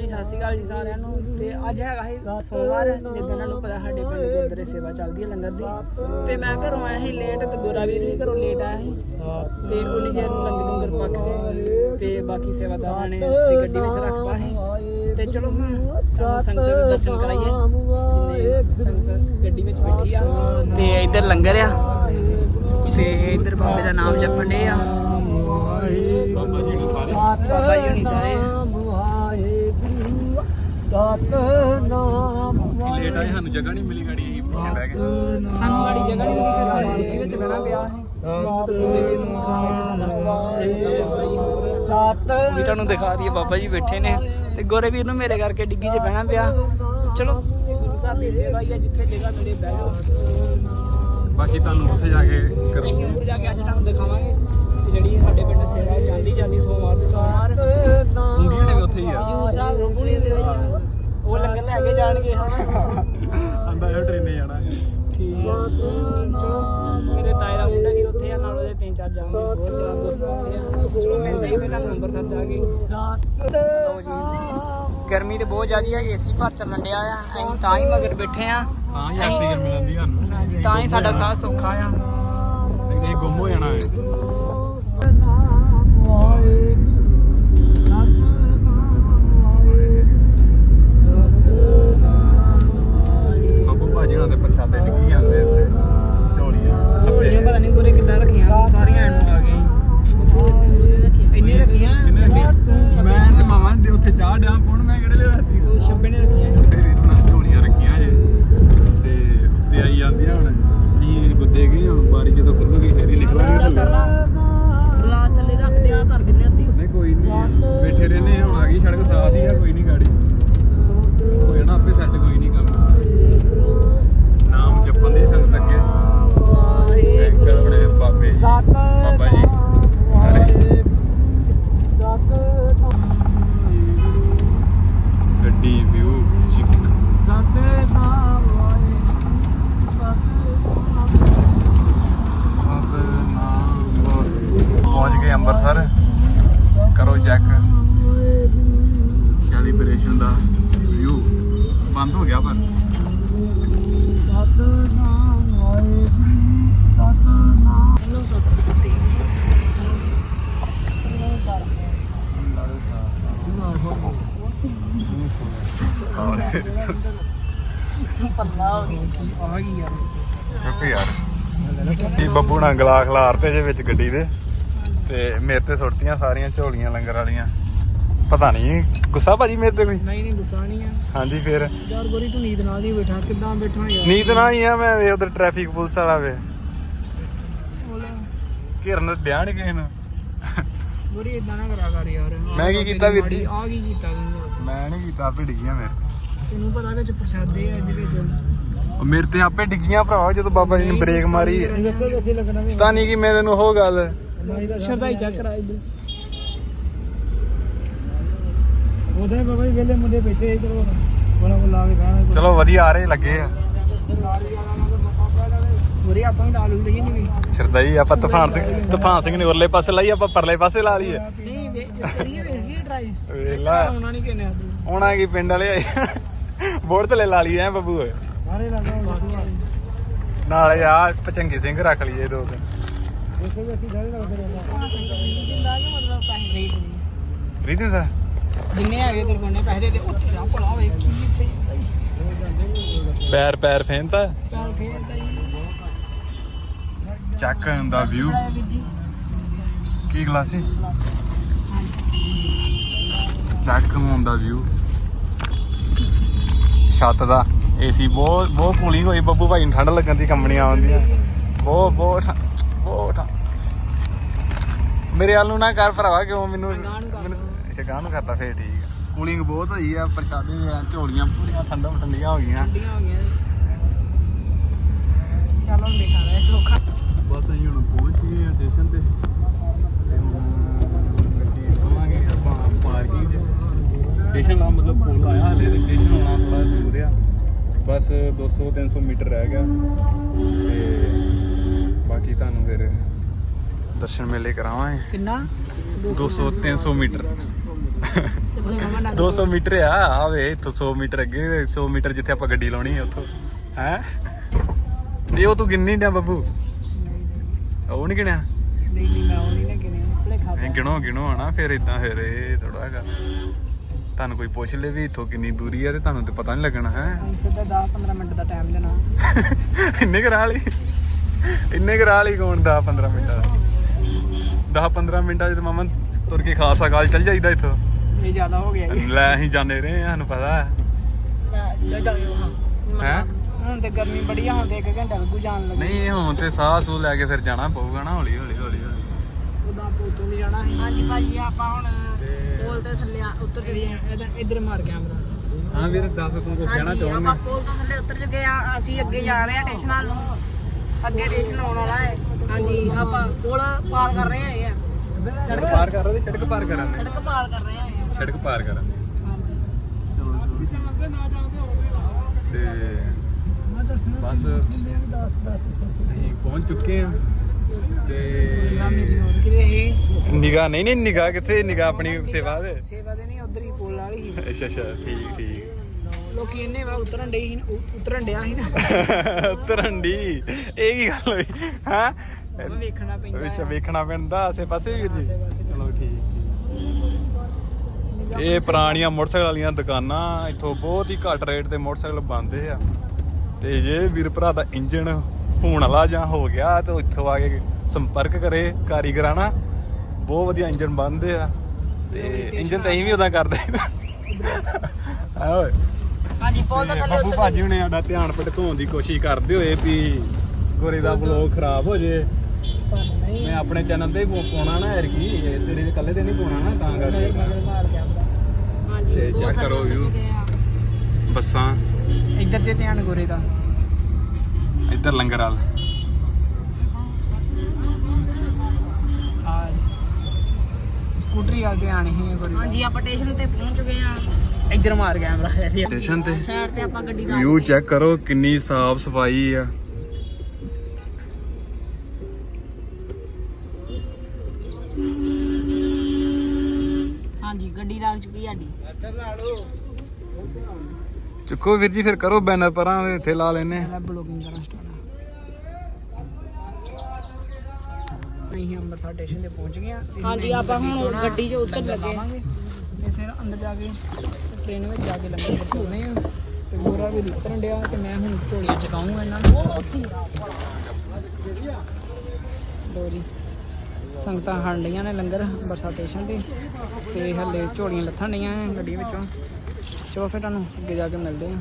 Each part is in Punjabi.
ਜੀ ਸਤਿ ਸ਼੍ਰੀ ਅਕਾਲ ਜੀ ਸਾਰਿਆਂ ਨੂੰ। ਤੇ ਅੱਜ ਹੈਗਾ ਸੀ ਸੋਮਵਾਰ, ਜਿੱਦਾਂ ਤੁਹਾਨੂੰ ਪਤਾ ਸਾਡੇ ਪਿੰਡ ਗੁਰਦੁਆਰੇ ਸੇਵਾ ਚੱਲਦੀ ਹੈ ਲੰਗਰ ਦੀ। ਤੇ ਮੈਂ ਘਰੋਂ ਆਇਆ ਸੀ ਲੇਟ ਤੇ ਗੋਰਾ ਵੀ ਘਰੋਂ ਲੇਟ ਆਇਆ ਸੀ। ਤੇ ਉਹਨੇ ਜੇ ਲੰਗਰ ਲੰਗਰ ਪੱਕ ਗਏ ਤੇ ਬਾਕੀ ਸੇਵਾਦਾਰਾਂ ਨੇ ਤੇ ਗੱਡੀ ਵਿੱਚ ਰੱਖਤਾ ਸੀ। ਤੇ ਚਲੋ ਹੁਣ ਸੰਗਤ ਦੇ ਦਰਸ਼ਨ ਕਰਾਈਏ। ਸੰਗਤ ਗੱਡੀ ਵਿੱਚ ਬੈਠੀ ਆ। ਤੇ ਇੱਧਰ ਲੰਗਰ ਆ। ਤੇ ਇੱਧਰ ਬਾਬੇ ਦਾ ਨਾਮ ਜਪਣ ਦੇ ਆ। ਬਾਬਾ ਜੀ ਨੂੰ ਸਾਰੇ। ਬਾਬਾ ਜੀ ਹੁਣੀ ਸਾਰੇ ਲੇਟ ਆਏ ਸਾਨੂੰ ਜਗ੍ਹਾ ਨਹੀਂ ਮਿਲੀ ਗਾੜੀ ਅਸੀਂ ਪਿੱਛੇ ਬਹਿ ਗਏ। ਸਾਨੂੰ ਵਾਲੀ ਜਗ੍ਹਾ ਨਹੀਂ ਮਿਲੀ ਸਾਨੂੰ ਡਿੱਗੀ ਵਿੱਚ ਬਹਿਣਾ ਪਿਆ ਵੀ ਤੁਹਾਨੂੰ ਦਿਖਾ ਦਈਏ ਬਾਬਾ ਜੀ ਬੈਠੇ ਨੇ। ਤੇ ਗੋਰੇ ਵੀਰ ਨੂੰ ਮੇਰੇ ਕਰਕੇ ਡਿੱਗੀ 'ਚ ਬਹਿਣਾ ਪਿਆ। ਚਲੋ। ਇਹ ਗੁਰੂ ਘਰ ਦੀ ਸੇਵਾ ਹੀ ਆ ਜਿੱਥੇ ਜਗ੍ਹਾ ਮਿਲੇ ਬਹਿ ਜਾਓ। ਬਾਕੀ ਤੁਹਾਨੂੰ ਉੱਥੇ ਜਾ ਕੇ ਕਰੋ ਅਸੀਂ ਉੱਥੇ ਜਾ ਕੇ ਅੱਜ ਤੁਹਾਨੂੰ ਦਿਖਾਵਾਂਗੇ। ਜਿਹੜੀ ਸਾਡੇ ਪਿੰਡ ਸੇਵਾ ਜਾਂਦੀ ਜਾਂਦੀ ਸੋਮਵਾਰ ਦੇ ਸੋਮਵਾਰ। ਹੁੰਦੀਆਂ ਨੇ ਉੱਥੇ ਹੀ ਆ। ਉਹ ਲੰਗਰ ਲੈ ਕੇ ਜਾਣਗੇ ਹਨਾ ਆਂਦਾ ਇਹ ਟ੍ਰੇਨੇ ਜਾਣਾ। ਠੀਕ। ਆ ਚਲੋ ਮੇਰੇ ਤਾਏ ਦਾ ਮੁੰਡਾ ਵੀ ਉੱਥੇ ਆ ਨਾਲ ਉਹਦੇ ਤਿੰਨ ਚਾਰ ਜਾਣਗੇ ਹੋਰ ਜਿਹੜਾ ਦੋਸਤ ਉੱਥੇ ਆ। ਚਲੋ ਮਿਲਦੇ ਹੀ ਪਹਿਲਾਂ ਅੰਮ੍ਰਿਤਸਰ ਜਾ ਕੇ। ਲਓ ਜੀ ਗਰਮੀ ਤੇ ਬਹੁਤ ਜ਼ਿਆਦੀ ਆ ਏਸੀ ਭਰ ਚੱਲਣ ਡਿਆ ਆ। ਅਸੀਂ ਤਾਂ ਹੀ ਮਗਰ ਬੈਠੇ ਆ। ਹਾਂ ਹੀ ਆਕਸੀਜਨ ਮਿਲਦੀ ਸਾਨੂੰ। ਤਾਂ ਹੀ ਸਾਡਾ ਸਾਹ ਸੌਖਾ ਆ। ਇਹ ਗੁੰਮ ਹੋ ਜਾਣਾ ਹੈ ਬਾਬੂ ਭਾਜੀ ਉਹਨਾਂ ਦੇ ਪ੍ਰਸ਼ਾਦੇ ਡਿੱਗੀ ਜਾਂਦੇ ਉੱਤੇ ਝੋਲੀਆਂ ਇਹ ਛੱਪੇ ਪਤਾ ਨਹੀਂ ਗੁਰੇ ਕਿੱਦਾਂ ਰੱਖੀਆਂ ਸਾਰੀਆਂ ਐਨੂੰ ਆ ਗਏ ਇੰਨੇ ਰੱਖੀਆਂ ਮੈਂ ਤੇ ਮਾਮਾ ਨੇ ਉੱਥੇ ਚਾਹ ਡਿਆ ਪਾਉਣ ਮੈਂ ਕਿਹੜੇ ਲੈ ਰੱਖੀ ਉਹ ਛੱਬੇ ਨੇ ਰੱਖੀਆਂ ਫਿਰ ਇਤਨਾ ਝੋਲੀਆਂ ਰੱਖੀਆਂ ਜੇ ਤੇ ਉੱਤੇ ਆਈ ਜਾਂਦੀਆਂ ਹੁਣ ਕੀ ਗੁੱਦੇ ਗਏ ਹੁਣ ਬਾਰੀ ਜਦੋਂ ਖੁੱਲੂਗੀ ਫੇਰ ਹੀ ਨਿਕਲਾਂਗੇ ਥੱਲੇ ਨਹੀਂ ਕੋਈ ਨਹੀਂ ਬੈਠੇ ਰਹਿੰਦੇ ਹੁਣ ਆ ਗਈ ਸੜਕ ਸਾਫ਼ ਹੀ ਆ ਕੋਈ ਨਹੀਂ ਗਾੜੀ ਹੋ ਜਾਣਾ ਆਪੇ ਸੈੱਟ ਕੋਈ ਨਹੀਂ ਕੰਮ ਨਾਮ ਜਪਣ ਦੀ ਸੰਗਤ ਅੱਗੇ ਐਂਕਰ ਆਪਣੇ ਬਾਬੇ ਜੀ ਬਾਬਾ ਜੀ ਸਾਰੇ ਗੱਡੀ ਵਿਊ ਚਿੱਕ ਸਤਨਾਮ ਪਹੁੰਚ ਗਏ ਅੰਮ੍ਰਿਤਸਰ ਕਰੋ ਚੈੱਕ ਸੈਲੀਬ੍ਰੇਸ਼ਨ ਦਾ ਵਿਊ ਬੰਦ ਹੋ ਗਿਆ ਪਰ ਆ ਗਈ ਯਾਰ ਕਿਉਂਕਿ ਨਾਲ ਗਲਾ ਖਲਾਰਤੇ ਜੇ ਵਿੱਚ ਗੱਡੀ ਦੇ। ਤੇ ਮੇਰੇ ਤੇ ਸੁੱਟਤੀਆਂ ਸਾਰੀਆਂ ਝੋਲੀਆਂ ਲੰਗਰ ਵਾਲੀਆਂ। ਪਤਾ ਨਹੀਂ ਗੁੱਸਾ ਭਾਜੀ ਮੇਰੇ ਤੇ ਕੋਈ? ਨਹੀਂ ਨਹੀਂ ਗੁੱਸਾ ਨਹੀਂ ਆ। ਹਾਂਜੀ ਫੇਰ? ਯਾਰ ਗੋਰੀ ਤੂੰ ਨੀਂਦ ਨਾਲ ਨਹੀਂ ਬੈਠਾ ਕਿੱਦਾਂ ਬੈਠਾ ਯਾਰ? ਨੀਂਦ ਨਾ ਹੀ ਆ ਮੈਂ ਵੇ ਉਧਰ ਟ੍ਰੈਫਿਕ ਪੁਲਿਸ ਵਾਲਾ ਵੇ। ਘਿਰਨ ਡਿਆਣ ਕਿਸੇ ਨੂੰ। ਗੋਰੀ ਇਦਾਂ ਨਾ ਕਰਾ ਕਰ ਯਾਰ। ਮੈਂ ਕੀ ਕੀਤਾ ਵੀਰ ਜੀ? ਆ ਕੀ ਕੀਤਾ? ਮੈਂ ਨਹੀਂ ਕੀਤਾ ਡਿੱਗੀਆਂ ਮੇਰੇ ਤੈਨੂੰ ਪਤਾ ਵਿੱਚ ਪ੍ਰਸ਼ਾਦੇ ਆ ਇਹਦੇ ਵਿੱਚ। ਉਹ ਮੇਰੇ ਤੇ ਆਪੇ ਡਿੱਗੀਆਂ ਭਰਾਵਾ ਜਦੋਂ ਬਾਬਾ ਜੀ ਨੇ ਬ੍ਰੇਕ ਮਾਰੀ। ਵੀ ਸਤਾਨੀ ਕੀ ਮੈਂ ਤੈਨੂੰ ਉਹ ਗੱਲ ਸ਼ਰਦਾਈ ਚੱਕ ਕਰਾ ਇੱਧਰ। ਉਹਦੇ ਬਾਬਾ ਜੀ ਵੇਲੇ ਮੁੰਡੇ ਬੈਠੇ ਇਧਰ ਬੜਾ ਬੋਲਾ ਲਾ ਕੇ ਖਾਣਾ ਚਲੋ ਵਧੀਆ ਆ ਰਹੇ ਲੱਗੇ ਆ। ਆਪਾਂ ਲਈਏ ਨਹੀਂ। ਸ਼ਰਦਾਈ ਆਪਾਂ ਤੂਫਾਨ ਸਿੰਘ ਤੂਫਾਨ ਸਿੰਘ ਨੇ ਉਰਲੇ ਪਾਸੇ ਲਾਈ ਆਪਾਂ ਪਰਲੇ ਪਾਸੇ ਲਾ ਲਈਏ। ਨਹੀਂ ਵੇ ਕਰੀਏ ਵੇਖੀਏ ਟਰਾਈ ਵੇਲਾ ਆਉਣਾ ਨਹੀਂ ਕਿਨੇ ਆਉਣਾ ਕੀ ਪਿੰਡ ਵਾਲੇ ਆਏ। ਬੋਰਡ ਥੱਲੇ ਲਾ ਲਈ ਐ ਬੱਬੂ ਓਏ। ਸਾਰੇ ਲੱਗਾ ਨਾਲੇ ਆ ਪਚੰਗੀ ਸਿੰਘ ਰੱਖ ਲਈਏ ਦੋ ਦਿਨ ਦੇਖੋ ਵੀ ਅਸੀਂ ਸਾਰੇ ਲੱਗਦੇ ਰਹਿੰਦਾ ਜਿੰਦਾ ਕਿ ਮਤਲਬ ਪੈਸੇ ਨਹੀਂ ਦਿੰਦੇ ਰੀਤੀ ਦਾ? ਜਿੰਨੇ ਹੈਗੇ ਤੇਰੇ ਕੋਲ ਨੇ ਪੈਸੇ ਦੇ ਦੇ ਉਹ ਤੇਰਾ ਭਲਾ ਵੇ ਕੀ ਫੇਰ ਪੈਰ ਪੈਰ ਫੇਂਤਾ ਪੈਰ ਫੇਰ ਤਾਂ ਹੀ ਚੱਕ ਦਾ ਵਿਊ ਜੀ। ਕੀ ਗਲਾਸੀ ਚੱਕ ਹੁੰਦਾ ਵਿਊ ਛੱਤ ਦਾ। ਏਸੀ ਬਹੁਤ ਬਹੁਤ ਕੂਲਿੰਗ ਹੋਈ। ਬੱਬੂ ਭਾਈ ਨੂੰ ਠੰਡ ਲੱਗਣ ਦੀ ਕੰਪਨੀਆਂ ਆਉਂਦੀਆਂ। ਬਹੁਤ ਬਹੁਤ ਬਹੁਤ ਮੇਰੇ ਵੱਲ ਨੂੰ ਨਾ ਕਰ ਭਰਾਵਾ ਕਿਉਂ ਮੈਨੂੰ ਮੈਨੂੰ ਗਾਂਹ ਨੂੰ ਕਰਤਾ ਫੇਰ ਠੀਕ ਆ। ਕੂਲਿੰਗ ਬਹੁਤ ਹੋਈ ਆ ਪ੍ਰਸ਼ਾਦੇ ਦੀਆਂ ਝੋਲੀਆਂ ਪੂਰੀਆਂ ਠੰਡਾ ਠੰਡੀਆਂ ਹੋ ਗਈਆਂ। ਠੰਡੀਆਂ ਹੋ ਗਈਆਂ ਚਲੋ ਦੇਖਾ ਲੈ ਸੋਖਾ। ਬਸ ਅਸੀਂ ਹੁਣ ਪਹੁੰਚ ਗਏ ਆ ਸਟੇਸ਼ਨ ਤੇ। ਤੇ ਗੱਡੀ ਪਾਵਾਂਗੇ ਆਪਾਂ ਪਾਰਕਿੰਗ 'ਚ ਸਟੇਸ਼ਨ ਆ ਮਤਲਬ ਪੁੱਲ ਆਇਆ ਹਲੇ ਤੇ ਸਟੇਸ਼ਨ ਆਉਣਾ ਥੋੜਾ ਦੂਰ ਆ। ਬਸ 200 300 ਮੀਟਰ ਰਹਿ ਗਿਆ। ਤੇ ਬਾਕੀ ਤੁਹਾਨੂੰ ਫਿਰ ਦਰਸ਼ਨ ਮੇਲੇ ਕਰਾਵਾਂਗੇ। ਕਿੰਨਾ? 200 300 ਮੀਟਰ। ਤੇ ਉਹਦੇ ਮਮਾ ਨਾਲ 200 ਮੀਟਰ ਆ ਆ ਵੇ ਇੱਥੋਂ 100 ਮੀਟਰ ਅੱਗੇ 100 ਮੀਟਰ ਜਿੱਥੇ ਆਪਾਂ ਗੱਡੀ ਲਾਉਣੀ ਹੈ ਉੱਥੋਂ। ਹੈ? ਨਹੀਂ ਉਹ ਤੂੰ ਗਿਣਨੀ ਡਿਆ ਬੱਬੂ? ਉਹ ਨਹੀਂ ਗਿਣਿਆ? ਨਹੀਂ ਨਹੀਂ ਮੈਂ ਉਹ ਨਹੀਂ ਨਾ ਕਿਨੇ ਭਲੇ ਖਾ ਨਹੀਂ ਗਿਣੋ ਗਿਣੋ ਹਨਾ ਫਿਰ ਇਦਾਂ ਫਿਰ ਇਹ ਥੋੜਾ ਹੈਗਾ। ਤੁਹਾਨੂੰ ਕੋਈ ਪੁੱਛ ਲੇ ਵੀ ਇੱਥੋਂ ਕਿੰਨੀ ਦੂਰੀ ਹੈ ਤੇ ਤੁਹਾਨੂੰ ਤੇ ਪਤਾ ਨਹੀਂ ਲੱਗਣਾ ਹੈ? ਅਸੀਂ ਸਿੱਧਾ 10 15 ਮਿੰਟ ਦਾ ਟਾਈਮ ਲੈਣਾ। ਇੰਨੇ ਕਰਾ ਲਈ ਇੰਨੇ ਕਰਾ ਲਈ ਕੌਣ 10 15 ਮਿੰਟਾਂ 10 15 ਮਿੰਟਾਂ ਚ ਤੇ ਮਾਮਾ ਤੁਰ ਕੇ ਖਾਸਾ ਕਾਲ ਚੱਲ ਜਾਈਦਾ ਇੱਥੋਂ। ਇਹ ਜ਼ਿਆਦਾ ਹੋ ਗਿਆ ਜੀ। ਲੈ ਅਸੀਂ ਜਾਂਦੇ ਰਹੇ ਹਾਂ, ਸਾਨੂੰ ਪਤਾ। ਹੈ ਹੈ? ਹੁਣ ਤੇ ਗਰਮੀ ਬੜੀ ਆ ਹੁਣ ਤੇ 1 ਘੰਟਾ ਲੱਗੂ ਜਾਣ ਲੱਗੇ। ਨਹੀਂ ਹੁਣ ਤੇ ਸਾਹ ਸੂ ਲੈ ਕੇ ਫਿਰ ਜਾਣਾ ਪਊਗਾ ਨਾ ਹੌਲੀ ਹੌਲੀ ਹੌਲੀ ਹੌਲੀ ਉਦਾਂ ਪੋਤੋਂ ਦੀ ਜਾਣਾ ਹਾਂਜੀ ਭਾਜੀ ਆਪਾਂ ਹੁਣ ਪੁਲ ਤੇ ਥੱਲੇ ਉੱਤਰ ਚੁੱਕੇ ਆ। ਇੱਧਰ ਮਾਰ ਕੈਮਰਾ। ਹਾਂ ਵੀਰ ਦੱਸ ਤੂੰ ਕੋ ਕਹਿਣਾ ਚਾਹੁੰਦਾ? ਆਪਾਂ ਪੁਲ ਤੋਂ ਥੱਲੇ ਉਤਰ ਚੁੱਕੇ ਆ ਅਸੀਂ ਅੱਗੇ ਜਾ ਰਹੇ ਆ ਸਟੇਸ਼ਨ ਵੱਲ ਨੂੰ। ਅੱਗੇ ਸਟੇਸ਼ਨ ਆਉਣ ਵਾਲਾ ਹੈ। ਹਾਂਜੀ। ਆਪਾਂ ਪੁਲ ਪਾਰ ਕਰ ਰਹੇ ਹੈਗੇ ਆ। ਸੜਕ ਪਾਰ ਕਰ ਰਹੇ ਸੜਕ ਪਾਰ ਕਰਾਂ ਸੜਕ ਪਾਰ ਕਰ ਰਹੇ ਹੈਗੇ ਆ। ਸੜਕ ਪਾਰ ਕਰਾਂ ਹਾਂਜੀ। ਤੇ ਬਸ ਅਸੀਂ ਪਹੁੰਚ ਚੁੱਕੇ ਹਾਂ। ਨਿਗਾਹ ਤੇ ਨਿਗਾਹ ਨਹੀਂ ਨਹੀਂ ਨਿਗਾਹ ਕਿੱਥੇ? ਨਿਗਾਹ ਆਪਣੀ ਸੇਵਾ ਦੇ। ਸੇਵਾ ਦੇ ਨਹੀਂ ਉਧਰ ਹੀ ਪੁਲ ਵਾਲੀ ਸੀ ਅੱਛਾ ਅੱਛਾ ਠੀਕ ਠੀਕ। ਲੋਕੀ ਇੰਨੇ ਵਾ ਉਤਰਨ ਡੇ ਸੀ ਉਤਰਨ ਡਿਆ ਸੀ ਨਾ। ਉਤਰਨ ਦੀ ਇਹ ਕੀ ਗੱਲ ਹੋਈ? ਹਾਂ? ਵੇਖਣਾ ਪੈਂਦਾ ਅੱਛਾ। ਵੇਖਣਾ ਪੈਂਦਾ ਆਸੇ ਪਾਸੇ ਵੀਰ ਜੀ। ਚਲੋ ਠੀਕ ਠੀਕ। ਇਹ ਪੁਰਾਣੀਆਂ ਮੋਟਰਸਾਈਕਲ ਵਾਲੀਆਂ ਦੁਕਾਨਾਂ ਇੱਥੋਂ ਬਹੁਤ ਹੀ ਘੱਟ ਰੇਟ ਤੇ ਮੋਟਰਸਾਈਕਲ ਬੰਦੇ ਆ। ਤੇ ਜੇ ਵੀਰ ਭਰਾ ਦਾ ਇੰਜਨ ਹੋਣ ਵਾਲਾ ਜਾਂ ਹੋ ਗਿਆ ਤਾਂ ਇੱਥੋਂ ਆ ਕੇ ਸੰਪਰਕ ਕਰੇ ਕਾਰੀਗਰਾਂ ਨਾਲ ਬਹੁਤ ਵਧੀਆ ਇੰਜਨ ਬੰਦੇ ਆ। ਤੇ ਇੰਜਨ ਤਾਂ ਅਸੀਂ ਵੀ ਉਦਾਂ ਕਰਦੇ ਆ। ਓਏ ਹਾਂਜੀ ਪੁਲ ਤੋਂ ਤੇ ਥੱਲੇ ਉਤਰ ਭਾਜੀ ਹੁਣੇ ਸਾਡਾ ਧਿਆਨ ਭਟਕਾਉਣ ਦੀ ਕੋਸ਼ਿਸ਼ ਕਰਦੇ ਹੋਏ ਵੀ ਗੋਰੇ ਦਾ ਬਲੌਗ ਖਰਾਬ ਹੋ ਜੇ। ਮੈਂ ਆਪਣੇ ਚੈਨਲ ਤੇ ਪਾਉਣਾ ਨਾ ਯਾਰ ਕੀ ਤੇਰੇ ਦੇ ਇਕੱਲੇ ਤੇ ਨਹੀਂ ਪਾਉਣਾ ਨਾ ਤਾਂ ਕਰਕੇ। ਹਾਂਜੀ ਕਰੋ। ਚੁੱਕੇ ਆ। ਬੱਸਾਂ। ਇੱਧਰ ਜੇ ਧਿਆਨ ਗੋਰੇ ਦਾ। ਇੱਧਰ ਲੰਗਰ ਵਾਲ। ਆ ਸਕੂਟਰੀ ਵਾਲ ਧਿਆਨ ਹੀ ਗੋਰੇ ਹਾਂਜੀ ਆਪਾਂ ਸਟੇਸ਼ਨ ਤੇ ਪਹੁੰਚ ਗਏ ਆ ਦਾ ਇੱਧਰ ਮਾਰ ਕੈਮਰਾ। ਐਸੀ ਸਟੇਸ਼ਨ ਤੇ। ਸਾਈਡ ਤੇ ਆਪਾਂ ਗੱਡੀ ਲਾ ਵਿਊ ਚੈੱਕ ਕਰੋ ਕਿੰਨੀ ਸਾਫ਼ ਸਫ਼ਾਈ ਆ। ਚੁੱਕੋ ਵੀਰ ਜੀ ਫਿਰ ਕਰੋ ਬੈਨਰ ਪਰਾਂ ਦੇ ਇੱਥੇ ਲਾ ਲੈਨੇ ਪਹਿਲਾਂ ਬਲੌਗਿੰਗ ਕਰਨਾ ਸਟਾਰਟ ਅਸੀਂ ਅੰਮ੍ਰਿਤਸਰ ਸਟੇਸ਼ਨ ਤੇ ਪਹੁੰਚ ਗਏ ਆ ਤੇ ਹੁਣ ਹਾਂਜੀ, ਅਸੀਂ ਆਪਾਂ ਹੁਣ ਚੋਂ ਨਾ ਗੱਡੀ 'ਚ ਉੱਤਰ ਲੰਗਰ ਲੱਗੇ। ਲਾਵਾਂਗੇ ਤੇ ਫਿਰ ਅੰਦਰ ਜਾ ਕੇ ਟ੍ਰੇਨ ਵਿੱਚ ਜਾ ਕੇ ਲੰਗਰ ਖਾਣੇ ਆ। ਤੇ ਗੋਰਾ ਵੀ ਉਤਰਨ ਡਿਆ ਤੇ ਮੈਂ ਹੁਣ ਝੋਲੀਆਂ ਚਕਾਉਂਗਾ ਇਹਨਾਂ ਨੂੰ। ਸੰਗਤਾਂ ਖਾਣ ਲਈਆਂ ਨੇ ਲੰਗਰ ਅੰਮ੍ਰਿਤਸਰ ਸਟੇਸ਼ਨ ਤੇ। ਤੇ ਹੱਲੇ ਝੋਲੀਆਂ ਲੱਥਣ ਡਈਆਂ ਆ ਗੱਡੀ ਵਿੱਚੋਂ। ਚਲੋ ਫਿਰ ਤੁਹਾਨੂੰ ਅੱਗੇ ਜਾ ਕੇ ਮਿਲਦੇ ਆ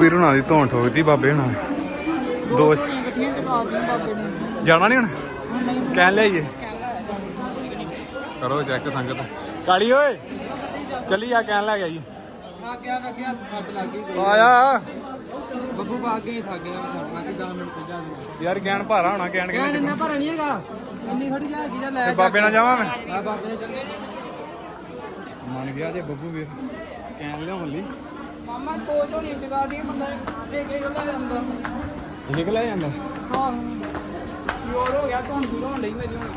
ਵੀਰ ਹੁਣਾਂ ਦੀ ਧੌਣ ਠੋਕਦੀ ਬਾਬੇ ਹੁਣਾਂ ਦੋ ਝੋਲੀਆਂ ਇਕੱਠੀਆਂ ਚਕਾ ਦਿੱਤੀਆਂ ਬਾਬੇ ਨੇ। ਜਾਣਾ ਨਹੀਂ ਹੁਣ? ਨਹੀਂ। ਕਹਿ ਕਰੋ ਚੈੱਕ ਸੰਗਤ। ਕਾਲੀ ਓਏ ਚੱਲੀ ਆ ਕਹਿਣ ਲੈ ਗਿਆ ਜੀ। ਥੱਕ ਗਿਆ ਮੈਂ ਕਿਹਾ ਸੱਟ ਲੱਗ ਗਈ। ਆਇਆ। ਬੱਬੂ ਪਾ ਕੇ ਥੱਕ ਗਿਆ ਕਿ 10 ਮਿੰਟ ਪੁੱਜਾ ਯਾਰ ਕਹਿਣ ਭਾਰਾ ਹੋਣਾ ਕਹਿਣ ਕਹਿਣ ਇੰਨਾ ਭਰਾ ਨਹੀਂ ਹੈਗਾ। ਇੰਨੀ ਥੋੜੀ ਜਾ ਕੀ ਜਾ ਲੈ ਤੇ ਬਾਬੇ ਨਾਲ ਜਾਵਾਂ ਮੈਂ? ਆ ਬਾਬੇ ਚੱਲੇ ਮੰਨ ਗਿਆ ਜੇ ਬੱਬੂ ਵੀਰ ਕਹਿਣ ਲਿਆਉਣ ਲਈ। ਮਾਮਾ ਦੋ ਝੋਲੀਆਂ ਚਗਾ ਦੀ ਬੰਦਾ ਦੇ ਕੇ ਗੱਲਾਂ ਜਾਂਦਾ। ਨਿਕਲਿਆ ਜਾਂਦਾ? ਹਾਂ। ਯੋਰ ਹੋ ਗਿਆ ਤੁਹਾਨੂੰ ਦੂਰ ਹੋਣ ਲਈ ਮੇਰੀ ਹੁਣ।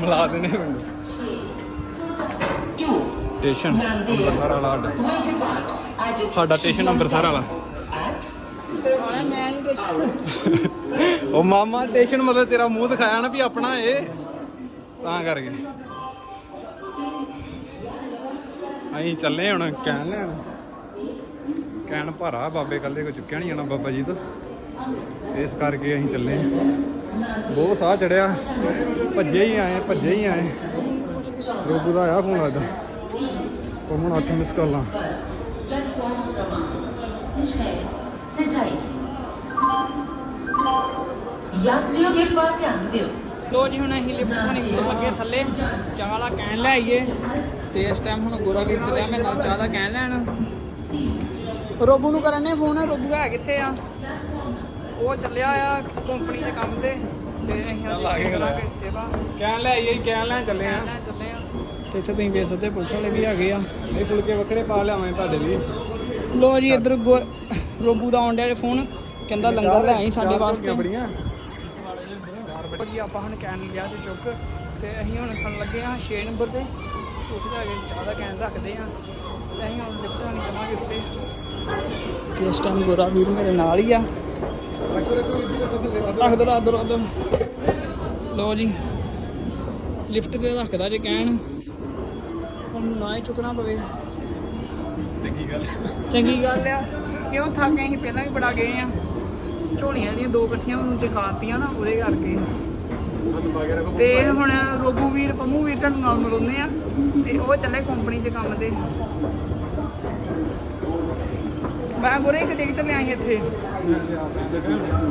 ਮਿਲਾ ਦੇਣੇ ਮੈਨੂੰ ਸਟੇਸ਼ਨ ਅੰਮ੍ਰਿਤਸਰ ਵਾਲਾ ਸਾਡਾ ਸਾਡਾ ਸਟੇਸ਼ਨ ਅੰਮ੍ਰਿਤਸਰ ਵਾਲਾ। ਉਹ ਮਾਮਾ ਸਟੇਸ਼ਨ ਮਤਲਬ ਤੇਰਾ ਮੂੰਹ ਦਿਖਾਇਆ ਨਾ ਵੀ ਆਪਣਾ ਇਹ। ਤਾਂ ਕਰਕੇ। ਅਸੀਂ ਚੱਲੇ ਹੁਣ ਕਹਿਣ ਲੈਣ ਕਹਿਣ ਭਾਰਾ ਬਾਬੇ ਕੱਲੇ ਕੋ ਚੁੱਕਿਆ ਨਹੀਂ ਜਾਣਾ ਬਾਬਾ ਜੀ ਤੋਂ ਇਸ ਕਰਕੇ ਅਸੀਂ ਚੱਲੇ ਹਾਂ। ਬਹੁਤ ਸਾਹ ਚੜਿਆ ਭੱਜੇ ਹੀ ਆਏ ਭੱਜੇ ਹੀ ਆਏ ਰੋਬੂ ਦਾ ਆਇਆ ਫੋਨ ਲੱਗਦਾ ਉਹ ਹੁਣ ਅੱਠ ਮਿਸ ਕਾਲਾਂ सजाई यात्रियों के पास ध्यान दियो ਲੋ ਜੀ ਹੁਣ ਅਸੀਂ ਲਿਫਟ ਤੋਂ ਨਿਕਲਣ ਲੱਗੇ ਥੱਲੇ ਚਾਹ ਵਾਲਾ ਕਹਿਣ ਲੈ ਆਈਏ ਤੇ ਇਸ ਟਾਈਮ ਹੁਣ ਗੋਰਾ ਵੀਰ ਚੱਲਿਆ ਮੈਂ ਨਾਲ ਚਾਹ ਦਾ ਕਹਿਣ ਲੈਣ। ਰੋਬੂ ਨੂੰ ਕਰਨ ਨੇ ਫੋਨ ਰੋਬੂ ਹੈ ਕਿੱਥੇ ਆ? ਉਹ ਚੱਲਿਆ ਆ ਕੰਪਨੀ ਦੇ ਕੰਮ ਤੇ ਤੇ ਅਸੀਂ ਅੱਜ ਕਰਾਂਗੇ ਸੇਵਾ। ਕਹਿਣ ਲੈ ਆਈਏ ਕਹਿਣ ਲੈ ਚੱਲੇ ਆ। ਲੈ ਚੱਲੇ ਆ। ਤੇ ਇੱਥੇ ਤੁਸੀਂ ਵੇਖ ਸਕਦੇ ਪੁਲਿਸ ਵਾਲੇ ਵੀ ਹੈਗੇ ਆ। ਇਹ ਫੁਲਕੇ ਵੱਖਰੇ ਪਾ ਲਿਆਵਾਂ ਤੁਹਾਡੇ ਲਈ। ਲੋ ਜੀ ਇੱਧਰ ਰੋਬੂ ਦਾ ਆਉਣ ਡਿਆ ਫੋਨ ਕਹਿੰਦਾ ਲੰਗਰ ਲੈ ਆਈ ਸਾਡੇ ਵਾਸਤੇ। ਜੀ ਆਪਾਂ ਹੁਣ ਕੈਨ ਲਿਆ ਤੇ ਚੁੱਕ। ਤੇ ਅਸੀਂ ਹੁਣ ਖਾਣ ਲੱਗੇ ਆ 6 ਨੰਬਰ ਤੇ। ਉੱਥੇ ਜਾ ਕੇ ਚਾਹ ਦਾ ਕੈਨ ਰੱਖਦੇ ਆ ਤੇ ਅਸੀਂ ਹੁਣ ਲਿਫਟ ਨਹੀਂ ਜਾਵਾਂਗੇ ਉੱਤੇ। ਤੇ ਇਸ ਟਾਈਮ ਗੋਰਾ ਵੀਰ ਮੇਰੇ ਨਾਲ ਹੀ ਆ। ਰੱਖ ਦੋ ਰੱਖ ਦੋ ਰੱਖ ਦੋ ਲੋ ਜੀ ਲਿਫਟ ਤੇ ਰੱਖਦਾ ਜੇ ਕਹਿਣ ਹੁਣ ਨਾ ਹੀ ਚੁੱਕਣਾ ਪਵੇ। ਚੰਗੀ ਗੱਲ। ਚੰਗੀ ਗੱਲ ਆ। ਕਿਉਂ ਥੱਕ ਗਏ ਅਸੀਂ ਪਹਿਲਾਂ ਵੀ ਬੜਾ ਗਏ ਆ। ਝੋਲੀਆਂ ਜਿਹੜੀਆਂ ਦੋ ਇਕੱਠੀਆਂ ਉਹਨੂੰ ਚਕਾਤੀਆਂ ਨਾ ਉਹਦੇ ਕਰਕੇ। ਤੇ ਹੁਣ ਰੋਬੂ ਵੀਰ ਪੰਮੂ ਵੀਰ ਤੁਹਾਨੂੰ ਨਾਲ ਮਿਲਾਉਂਦੇ ਆ। ਤੇ ਉਹ ਚੱਲੇ ਕੰਪਨੀ 'ਚ ਕੰਮ ਤੇ। ਮੈਂ ਗੁਰੇ ਇੱਕ ਟਿਕਟ ਲਿਆ ਇੱਥੇ।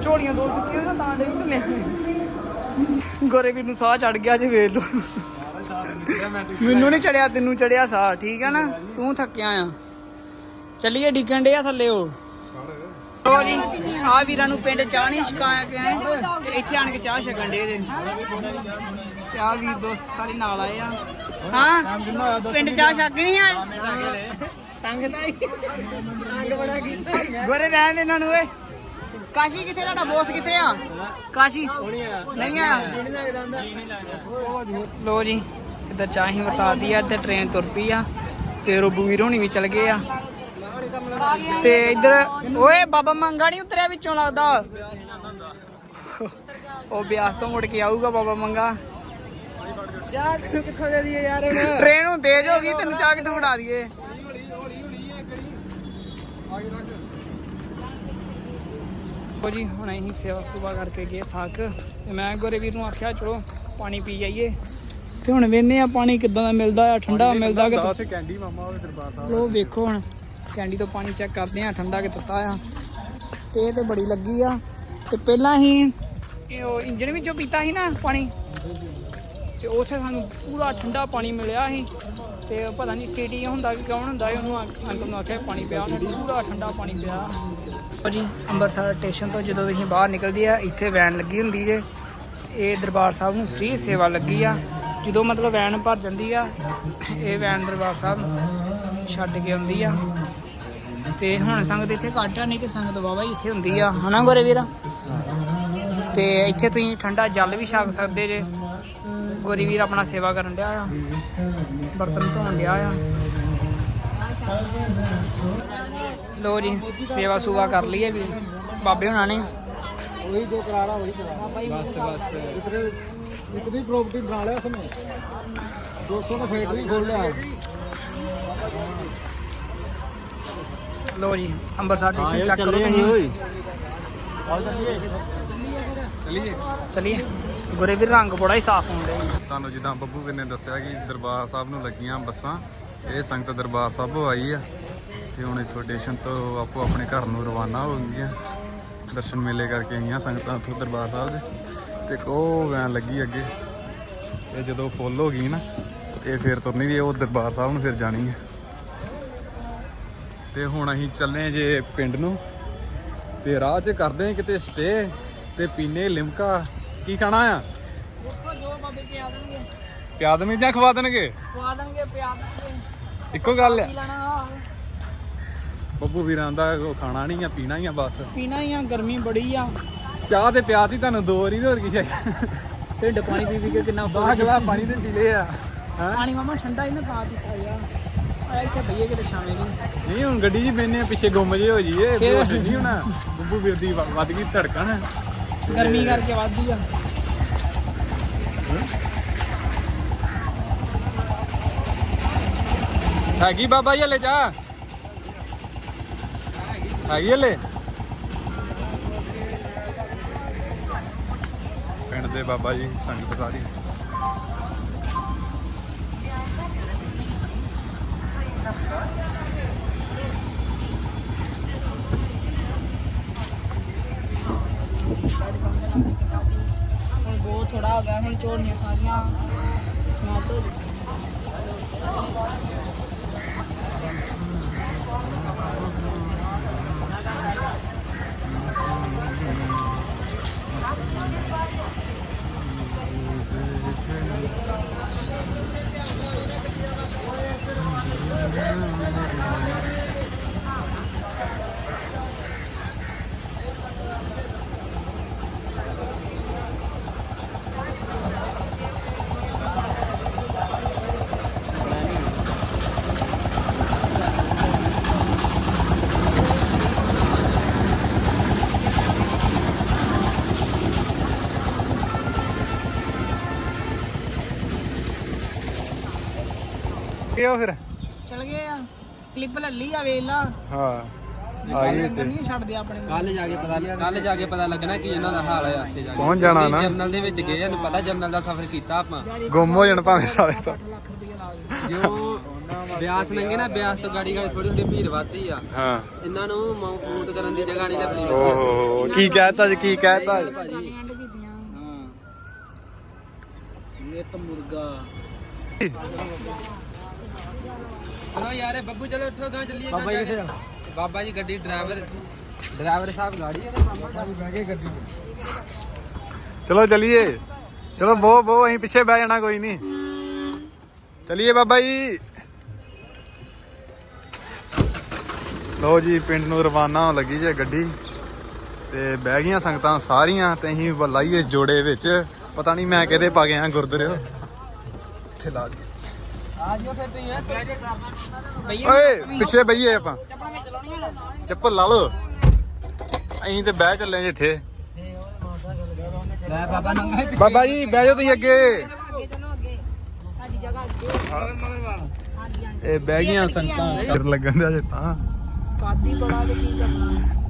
ਝੋਲੀਆਂ ਦੋ ਚੁੱਕੀਆਂ ਨਾ ਤਾਂ ਡਿੱਗ ਲਿਆ ਗੋਰੇ ਵੀਰ ਨੂੰ ਸਾਹ ਚੜ ਗਿਆ ਜੇ ਵੇਖ ਲਓ। ਮੈਨੂੰ ਨਹੀਂ ਚੜਿਆ ਤੈਨੂੰ ਚੜਿਆ ਸਾਹ, ਠੀਕ ਆ ਨਾ? ਤੂੰ ਥੱਕਿਆ ਆ। ਚੱਲੀਏ, ਡਿੱਗਣ ਡਿਆ ਥੱਲੇ ਉਹ। ਲੋ ਜੀ। ਆ ਵੀਰਾਂ ਨੂੰ ਪਿੰਡ ਚਾਹ ਨਹੀਂ ਛਕਾਇਆ ਪਿਆ ਤੇ ਇੱਥੇ ਆਣ ਕੇ ਚਾਹ ਛਕਣ ਜੇ। ਤੇ ਆ ਵੀਰ ਦੋਸਤ ਸਾਰੇ ਨਾਲ ਆਏ ਆ। ਹਾਂ ਪਿੰਡ ਚਾਹ ਛਕ ਨਹੀਂ ਆਏ ਤੰਗ ਤਾਂ ਤੰਗ ਬੜਾ ਕੀਤਾ ਗੋਰੇ ਰਹਿਣ ਦੇ ਇਹਨਾਂ ਨੂੰ ਓਏ। ਕਾਸ਼ੀ ਕਿੱਥੇ ਤੁਹਾਡਾ ਬੋਸ ਕਿੱਥੇ ਆ? ਕਾਸ਼ੀ। ਨਹੀਂ ਆ ਲੋ ਜੀ ਇੱਧਰ ਚਾਹ ਹੀ ਵਰਤਾਦੀ ਆ ਤੇ ਟ੍ਰੇਨ ਤੁਰ ਪਈ ਆ। ਤੇ ਰੋਬੂ ਵੀਰ ਹੋਣੀ ਵੀ ਚਲ ਗਏ ਆ। ਤੇ ਇੱਧਰ ਓਏ ਬਾਬਾ ਮੰਗਾ ਨਹੀਂ ਉਤਰਿਆ ਵਿੱਚੋਂ ਲੱਗਦਾ। ਉਹ ਬਿਆਸ ਤੋਂ ਮੁੜ ਕੇ ਆਊਗਾ ਬਾਬਾ ਮੰਗਾ। ਯਾਰ ਤੈਨੂੰ ਕਿੱਥੋਂ ਦੇ ਦਈਏ ਯਾਰ ਹੁਣ ਟ੍ਰੇਨ ਨੂੰ ਤੇਜ਼ ਹੋ ਗਈ ਤੈਨੂੰ ਚਾਹ ਕਿੱਥੋਂ ਫੜਾ ਦਈਏ? ਉਹ ਜੀ ਹੁਣ ਅਸੀਂ ਸੇਵਾ ਸੁਭਾ ਕਰਕੇ ਗਏ ਥੱਕ। ਤੇ ਮੈਂ ਗੋਰੇ ਵੀਰ ਨੂੰ ਆਖਿਆ ਚਲੋ ਪਾਣੀ ਪੀ ਜਾਈਏ ਤੇ ਹੁਣ ਵੇਨੇ ਆ ਪਾਣੀ ਕਿੱਦਾਂ ਦਾ ਮਿਲਦਾ ਆ ਠੰਡਾ ਮਿਲਦਾ ਕਿ ਉੱਥੇ ਕੈਂਡੀ ਮਾਮਾ ਉਹ ਦਰਬਾਰ ਸਾਹਿਬ ਲੋ ਵੇਖੋ ਹੁਣ। ਕੈਂਡੀ ਤੋਂ ਪਾਣੀ ਚੈੱਕ ਕਰਦੇ ਆ ਠੰਡਾ ਕਿ ਤੱਤਾ ਆ। ਤੇ ਇਹ ਤੇ ਬੜੀ ਲੱਗੀ ਆ। ਤੇ ਪਹਿਲਾਂ ਹੀ ਇਹ ਉਹ ਇੰਜਣ ਵਿੱਚੋਂ ਪੀਤਾ ਸੀ ਨਾ ਪਾਣੀ। ਤੇ ਉਥੇ ਸਾਨੂੰ ਪੂਰਾ ਠੰਡਾ ਪਾਣੀ ਮਿਲਿਆ ਸੀ। ਤੇ ਪਤਾ ਨਹੀਂ ਟੀਟੀ ਹੁੰਦਾ ਕਿ ਕੌਣ ਹੁੰਦਾ ਉਹਨੂੰ ਅੰਕ- ਅੰਕਲ ਨੂੰ ਆਖਿਆ ਪਾਣੀ ਪਿਆ, ਉਹਨੇ ਪੂਰਾ ਠੰਡਾ ਪਾਣੀ ਪਿਆ। ਲਓ ਜੀ ਅੰਮ੍ਰਿਤਸਰ ਸਟੇਸ਼ਨ ਤੋਂ ਜਦੋਂ ਤੁਸੀਂ ਬਾਹਰ ਨਿਕਲਦੇ ਆ, ਇੱਥੇ ਵੈਨ ਲੱਗੀ ਹੁੰਦੀ ਜੇ। ਇਹ ਦਰਬਾਰ ਸਾਹਿਬ ਨੂੰ ਫ੍ਰੀ ਸੇਵਾ ਲੱਗੀ ਆ। ਜਦੋਂ ਮਤਲਬ ਵੈਨ ਭਰ ਜਾਂਦੀ ਆ, ਇਹ ਵੈਨ ਦਰਬਾਰ ਸਾਹਿਬ ਛੱਡ ਕੇ ਆਉਂਦੀ ਆ। ਤੇ ਹੁਣ ਸੰਗਤ ਇੱਥੇ ਘੱਟ ਆ ਨਹੀਂ ਕਿ ਸੰਗਤ ਬਾਬਾ ਹੀ ਇੱਥੇ ਹੁੰਦੀ ਆ। ਹਨਾ ਗੋਰੇ ਵੀਰਾ? ਤੇ ਇੱਥੇ ਤੁਸੀਂ ਠੰਡਾ ਜਲ ਵੀ ਛਕ ਸਕਦੇ ਜੇ। ਗੋਰੀ ਵੀਰ ਆਪਣਾ ਸੇਵਾ ਕਰਨ ਡਿਆ ਆ। ਬਰਤਨ ਧੋਣ ਡਿਆ ਆ। ਲੋ ਜੀ ਸੇਵਾ ਸੁਵਾ ਕਰ ਲਈ ਹੈ ਵੀ ਬਾਬੇ ਹੁਣਾਂ ਨੇ। ਉਹੀ ਦੋ ਕਰਾਰਾ ਉਹੀ ਕਰਾਰਾ ਬਸ ਬਸ। ਇਤਨੀ ਪ੍ਰਾਪਰਟੀ ਬਣਾ ਲਿਆ ਉਸਨੇ। 200 ਦਾ ਫੈਕਟਰੀ ਖੋਲ ਲਿਆ। ਲੋ ਜੀ ਅੰਮ੍ਰਿਤਸਰ ਸਟੇਸ਼ਨ ਚੱਕ ਕਰੋ ਤੁਸੀਂ। ਚਲੀਏ। ਚਲਿਏ। ਗੋਰੇ ਵੀਰ ਰੰਗ ਬੜਾ ਹੀ ਸਾਫ਼ ਹੁੰਦਾ ਹੈ ਤੁਹਾਨੂੰ ਜਿੱਦਾਂ ਬੱਬੂ ਵੀਰ ਨੇ ਦੱਸਿਆ ਕਿ ਦਰਬਾਰ ਸਾਹਿਬ ਨੂੰ ਲੱਗੀਆਂ ਬੱਸਾਂ ਇਹ ਸੰਗਤ ਦਰਬਾਰ ਸਾਹਿਬੋਂ ਆਈ ਆ ਤੇ ਹੁਣ ਇੱਥੋਂ ਸਟੇਸ਼ਨ ਤੋਂ ਆਪੋ ਆਪਣੇ ਘਰ ਨੂੰ ਰਵਾਨਾ ਹੋ ਗਈਆਂ। ਦਰਸ਼ਨ ਮੇਲੇ ਕਰਕੇ ਆਈਆਂ ਸੰਗਤਾਂ ਉੱਥੋਂ ਦਰਬਾਰ ਸਾਹਿਬ ਦੇ। ਤੇ ਉਹ ਵੈਨ ਲੱਗੀ ਅੱਗੇ। ਇਹ ਜਦੋਂ ਫੁੱਲ ਹੋ ਗਈ ਨਾ ਇਹ ਫਿਰ ਤੁਰਨੀ ਦੀ ਉਹ ਦਰਬਾਰ ਸਾਹਿਬ ਨੂੰ ਫਿਰ ਜਾਣੀ ਹੈ ਤੇ ਹੁਣ ਅਸੀਂ ਚੱਲੇ ਜੇ ਪਿੰਡ ਨੂੰ। ਤੇ ਰਾਹ 'ਚ ਕਰਦੇ ਹਾਂ ਕਿਤੇ ਸਟੇ ਤੇ ਪੀਨੇ ਲਿਮਕਾ। ਕੀ ਖਾਣਾ ਆ? ਪਿਆ ਦੇਣਗੇ। ਪਿਆ ਜਾਂ ਖਵਾ ਦੇਣਗੇ? ਪਵਾ ਦੇਣਗੇ ਪਿਆ ਦੇਣਗੇ। ਇੱਕੋ ਗੱਲ ਆ। ਬੱਬੂ ਵੀਰਾਂ ਦਾ ਉਹ ਖਾਣਾ ਨਹੀਂ ਆ ਪੀਣਾ ਹੀ ਆ ਬਸ। ਪੀਣਾ ਹੀ ਆ ਗਰਮੀ ਬੜੀ ਆ। ਚਾਹ ਤੇ ਪਿਆਤੀ ਤੁਹਾਨੂੰ ਦੋ ਵਾਰੀ ਹੋਰ ਕੀ ਚਾਹੀਦਾ? ਢਿੱਡ ਪਾਣੀ ਪੀ ਪੀ ਕੇ ਕਿੰਨਾ ਬਾਹ ਗਲਾ ਪਾਣੀ ਦੇ ਪੀ ਲਏ ਆ? ਪਾਣੀ ਮਾਮਾ ਠੰਡਾ ਹੀ ਨਾ ਪਾ ਪੀਤਾ ਯਾਰ ਆ ਇੱਥੇ ਬਈਏ ਕਿਤੇ ਛਾਵੇਂ ਨਹੀਂ? ਨਹੀਂ ਹੁਣ ਗੱਡੀ 'ਚ ਬੈਨੇ ਪਿੱਛੇ ਗੁੰਮ ਜੇ ਹੋ ਜੀਏ ਫਿਰ? ਨਹੀਂ ਹੋਣਾ। ਬੱਬੂ ਵੀਰ ਦੀ ਵ- ਵੱਧ ਗਈ ਧੜਕਣ। ਗਰਮੀ ਕਰਕੇ ਵੱਧਦੀ ਆ। ਹੈਗੀ ਬਾਬਾ ਜੀ ਹਲੇ ਜਾ ਹੈਗੀ ਹਲੇ? ਪਿੰਡ ਦੇ ਬਾਬਾ ਜੀ ਸੰਗਤ ਸਾਰੀ। ਹੁਣ ਬਹੁਤ ਥੋੜਾ ਹੋ ਗਿਆ ਹੁਣ ਚੋੜੀਆਂ ਸਾਰੀਆਂ ਸਮਾਪਤ ਹੋ ਗਈਆਂ Thank you. ਕੀ ਹੋ ਫਿਰ? ਚਲ ਗਏ ਆ। ਕਲਿੱਪ ਲੱਲੀ ਆ ਵੇਲਾ ਹਾਂ ਆ ਗਏ ਲੰਗਰ ਨਹੀਂ ਛੱਡਦੇ ਆਪਣੇ। ਕੱਲ ਜਾ ਕੇ ਪਤਾ ਕੱਲ ਜਾ ਕੇ ਪਤਾ ਲੱਗਣਾ ਕਿ ਇਹਨਾਂ ਦਾ ਹਾਲ ਹੈ ਉੱਥੇ ਜਾ ਕੇ। ਪਹੁੰਚ ਜਾਣਾ ਨਾ? ਜਰਨਲ ਦੇ ਵਿੱਚ ਗਏ ਇਹਨੂੰ ਪਤਾ ਜਰਨਲ ਦਾ ਸਫ਼ਰ ਕੀਤਾ ਆਪਾਂ। ਗੁੰਮ ਹੋ ਜਾਣ ਭਾਵੇਂ ਸਾਲੇ ਤੋਂ। ਲੱਖ ਰੁਪਏ ਲਾ ਦੇ ਜੋ ਬਿਆਸ ਲੰਗੇ ਨਾ ਬਿਆਸ ਤੋਂ ਗਾੜੀ ਗਾੜੀ ਥੋੜੀ ਥੋੜੀ ਭੀੜ ਵੱਧਦੀ ਆ। ਹਾਂ। ਇਹਨਾਂ ਨੂੰ ਮੌਤ ਕਰਨ ਦੀ ਜਗ੍ਹਾ ਨਹੀਂ ਲੱਭਣੀ ਓਹੋ ਕੀ ਕਹਿਤਾ ਜੀ ਕੀ ਕਹਿਤਾ ਜੀ? ਐਂਡ ਕੀਤੀਆਂ। ਨਿਤ ਮੁਰਗਾ। ਚਲੋ ਯਾਰ ਇਹ ਬੱਬੂ ਚਲੋ ਉੱਠੋ ਗਾਂ ਚੱਲੀਏ ਬਾਬਾ ਜੀ ਬਾਬਾ ਜੀ ਗੱਡੀ ਡਰਾਈਵਰ। ਡਰਾਈਵਰ ਸਾਹਿਬ ਗਾੜੀ ਹੈ ਤੇ ਮਾਮਾ ਸਾਹਿਬ? ਬਹਿ ਕੇ ਗੱਡੀ ਚਲੋ ਚਲਿਏ। ਚਲੋ ਬੋ ਬੋ ਅਸੀਂ ਪਿੱਛੇ ਬਹਿ ਜਾਣਾ ਕੋਈ ਨਹੀਂ। ਚਲਿਏ ਬਾਬਾ ਜੀ। ਲੋ ਜੀ ਪਿੰਡ ਨੂੰ ਰਵਾਨਾ ਹੋਣ ਲੱਗੀ ਜੇ ਗੱਡੀ। ਤੇ ਬਹਿ ਗਈਆਂ ਸੰਗਤਾਂ ਸਾਰੀਆਂ ਤੇ ਅਸੀਂ ਲਾਈਏ ਜੋੜੇ ਵਿੱਚ। ਪਤਾ ਨਹੀਂ ਮੈਂ ਕਿਹਦੇ ਪਾ ਗਿਆ ਗੁਰਦੁਆਰੇ। ਇੱਥੇ ਲਾ ਦੀ ਆ ਜਿਓ ਫਿਰ ਤੁਸੀਂ ਇਹ ਤੁਰ ਕੇ ਬਈ ਓਏ ਪਿੱਛੇ ਬਈਏ ਆਪਾਂ। ਚੱਪਲਾਂ ਵਿੱਚ ਲਾਉਣੀਆਂ ਚੱਪਲ ਲਾ ਲਓ। ਅਸੀਂ ਤੇ ਬਹਿ ਚੱਲੇ ਜੀ ਇੱਥੇ। ਲੈ ਬਾਬਾ ਨੰਗਾ ਹੀ ਬਾਬਾ ਜੀ ਬਹਿ ਜਾਓ ਤੁਸੀਂ ਅੱਗੇ। ਅੱਗੇ ਚਲੋ ਅੱਗੇ। ਸਾਡੀ ਜਗ੍ਹਾ ਅੱਗੇ। ਇਹ ਬਹਿ ਗਈਆਂ ਸੰਗਤਾਂ। ਸਿਰ ਲੱਗਣ ਦੇ ਅਜੇ ਤਾਂ। ਕਾਦੀ ਬੜਾ ਤੇ ਕੀ ਕਰਨਾ।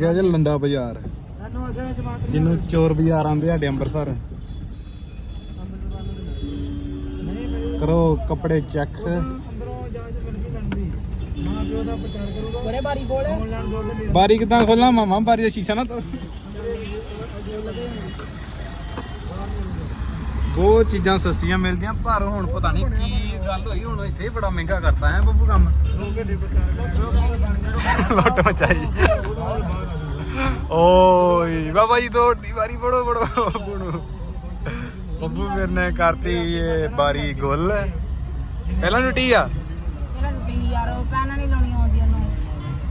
ਕਾਲਾ ਆ ਗਿਆ ਜੇ ਲੰਡਾ ਬਾਜ਼ਾਰ। ਜਿਹਨੂੰ ਚੋਰ ਬਾਜ਼ਾਰ ਆਂਦੇ ਸਾਡੇ ਅੰਮ੍ਰਿਤਸਰ। ਕਰੋ ਕੱਪੜੇ ਚੈੱਕ। ਬਰੇ ਬਾਰੀ ਕੋਲ ਬਾਰੀ ਕਿਦਾਂ ਖੋਲਾਂ? ਮਾਮਾ ਬਾਰੀ ਦਾ ਸ਼ੀਸ਼ਾ ਨਾ ਤੋੜ। ਬਹੁਤ ਚੀਜ਼ਾਂ ਸਸਤੀਆਂ ਮਿਲਦੀਆਂ ਪਰ ਹੁਣ ਪਤਾ ਨਹੀਂ ਕੀ ਗੱਲ ਹੋਈ। ਹੁਣ ਇੱਥੇ ਹੀ ਬੜਾ ਮਹਿੰਗਾ ਕਰਤਾ ਹੈ ਬੱਬੂ ਕੰਮ। ਲੁੱਟ ਮਚਾਈ। ਓਏ ਬਾਬਾ ਜੀ ਤੋਂ ਦੀ ਵਾਰੀ ਬੜੋ ਬੜੋ ਬੱਬੂ ਨੂੰ ਬੱਬੂ ਵੀਰ ਨੇ ਕਰਤੀ ਇਹ ਬਾਰੀ ਗੁੱਲ। ਪਹਿਲਾਂ ਲੁੱਟੀ ਆ? ਪਹਿਲਾਂ ਲੁੱਟੀ ਯਾਰ ਉਹ ਪੈਣਾ ਨਹੀਂ ਲਾਉਣੀ ਆਉਂਦੀ ਉਹਨੂੰ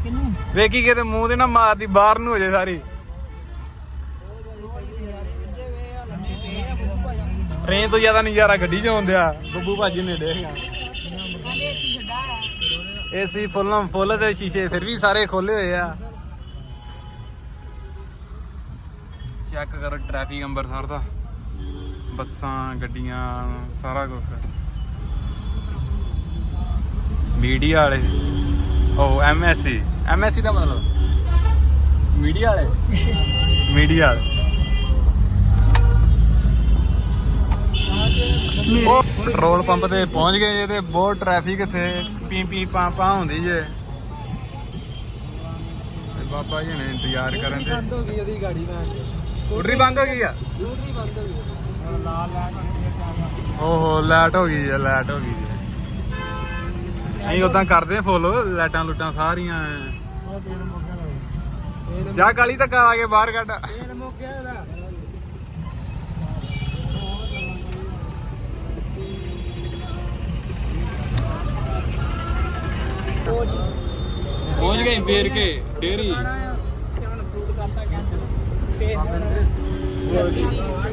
ਕਿਨੂੰ ਵੇਖੀ ਕਿਤੇ ਮੂੰਹ ਦੇ ਨਾ ਮਾਰਦੀ ਬਾਹਰ ਨੂੰ ਹੋ ਜੇ ਸਾਰੀ। ਟ੍ਰੇਨ ਤੋਂ ਜ਼ਿਆਦਾ ਨਜ਼ਾਰਾ ਗੱਡੀ 'ਚ ਆਉਂਦਿਆ ਬੱਬੂ ਭਾਜੀ ਨੇ ਹੈ ਏਸੀ ਫੁੱਲਾਂ ਫੁੱਲ ਤੇ ਸ਼ੀਸ਼ੇ ਫਿਰ ਵੀ ਸਾਰੇ ਖੋਲੇ ਹੋਏ ਆ। ਚੈੱਕ ਕਰੋ ਟ੍ਰੈਫਿਕ ਅੰਮ੍ਰਿਤਸਰ ਦਾ। ਬੱਸਾਂ ਗੱਡੀਆਂ ਸਾਰਾ ਕੁਝ ਮੀਡੀਆ ਵਾਲੇ। ਉਹ ਐਮਐਸਸੀ ਐਮਐਸਸੀ ਦਾ ਮਤਲਬ? ਮੀਡੀਆ ਵਾਲੇ? ਮੀਡੀਆ ਵਾਲੇ। ਉਹ ਪੈਟਰੋਲ ਪੰਪ ਤੇ ਪਹੁੰਚ ਗਏ ਜੇ ਤੇ ਬਹੁਤ ਟ੍ਰੈਫਿਕ ਇੱਥੇ। ਪੀ ਪੀ ਪਾ ਪਾ ਹੁੰਦੀ ਜੇ। ਬਾਬਾ ਜੀ ਨੇ ਇੰਤਜ਼ਾਰ ਕਰਨ ਤੇ ਸਕੂਟਰੀ ਬੰਦ ਹੋ ਗਈ ਆ? ਦੂਸਰੀ ਬੰਦ ਹੋ ਗਈ ਓਹੋ ਲਾਈਟ ਹੋ ਗਈ ਹੈ ਲਾਈਟ ਹੋ ਗਈ ਹੈ ਅਸੀਂ ਉਦਾਂ ਕਰਦੇ ਆ ਫੋਲੋ ਲਾਈਟਾਂ ਲੁੱਟਾਂ ਸਾਰੀਆਂ। ਜਾ ਕਾਲੀ ਤੱਕ ਆ ਕੇ ਬਾਹਰ ਕੱਢ। ਤੇਲ ਮੁੱਕ ਗਿਆ ਇਹਦਾ। ਪਹੁੰਚ ਗਏ ਫੇਰ ਕੇ ਡੇਰੀ ਖਾਣਾ ਆ ਤੇ ਹੁਣ ਫਰੂਟ ਕਰਤਾ ਕੈਂਸਲ ਤੇ ਹੁਣ